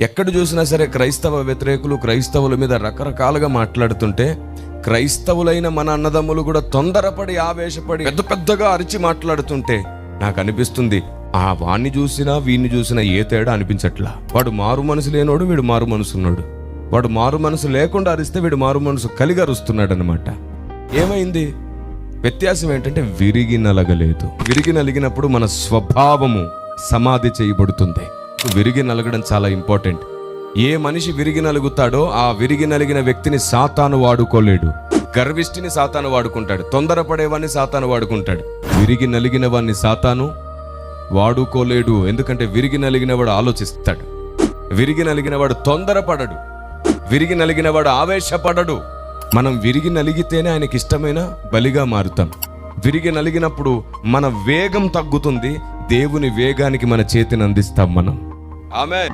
ఎక్కడ చూసినా సరే క్రైస్తవ వ్యతిరేకులు క్రైస్తవుల మీద రకరకాలుగా మాట్లాడుతుంటే క్రైస్తవులైన మన అన్నదమ్ములు కూడా తొందరపడి ఆవేశపడి పెద్ద పెద్దగా అరిచి మాట్లాడుతుంటే నాకు అనిపిస్తుంది ఆ వాణ్ణి చూసినా వీణ్ణి చూసినా ఏ తేడా అనిపించట్లా? వాడు మారు మనసు లేనోడు వీడు మారు మనసున్నాడు వాడు మారు మనసు లేకుండా అరిస్తే వీడు మారు మనసు కలిగి అరుస్తున్నాడు అనమాట ఏమైంది? వ్యత్యాసం ఏంటంటే విరిగి నలగలేదు. విరిగి నలిగినప్పుడు మన స్వభావము సమాధి చేయబడుతుంది. విరిగి నలగడం చాలా ఇంపార్టెంట్. ఏ మనిషి విరిగి నలుగుతాడో ఆ విరిగి నలిగిన వ్యక్తిని సాతాను వాడుకోలేడు. గర్విష్ఠిని సాతాను వాడుకుంటాడు. తొందరపడేవాడిని సాతాను వాడుకుంటాడు. విరిగి నలిగిన వాడిని సాతాను వాడుకోలేడు. ఎందుకంటే విరిగి నలిగినవాడు ఆలోచిస్తాడు. విరిగి నలిగినవాడు తొందరపడడు. విరిగి నలిగినవాడు ఆవేశపడడు. మనం విరిగి నలిగితేనే ఆయనకి ఇష్టమైన బలిగా మారుతాం. విరిగి నలిగినప్పుడు మన వేగం తగ్గుతుంది. దేవుని వేగానికి మన చేతిని అందిస్తాం మనం. ఆమె